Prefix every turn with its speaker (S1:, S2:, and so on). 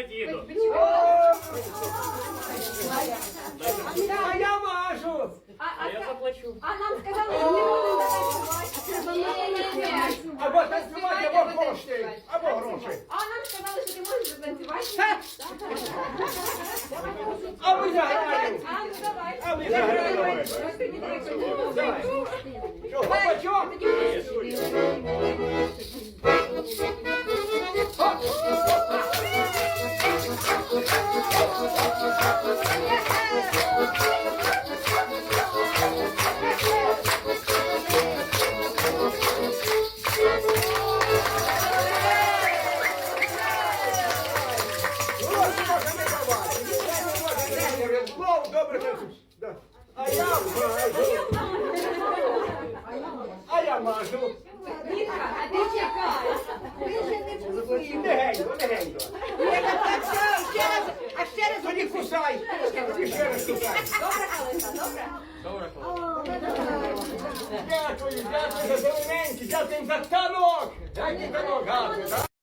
S1: може, діду.
S2: А я мажу.
S1: А я заплачу.
S3: А нам сказали, що не можна танцювати.
S2: Або танцювати, або кошти, або гроші.
S3: А нам сказали, що ти можеш танцювати.
S2: А ви заграєте.
S3: А, ну давай.
S2: А ви заграєте. Давай. Що, гопачок? А я мажу.
S3: Вітка, а ти чекай.
S4: раз
S2: Тоді кусай. І ще раз кусай.
S3: Добре, Галина, добре?
S1: Добре, хлопці.
S2: Дякую, дякую за зелененький, дякую за танок. Дякую танок, гарний.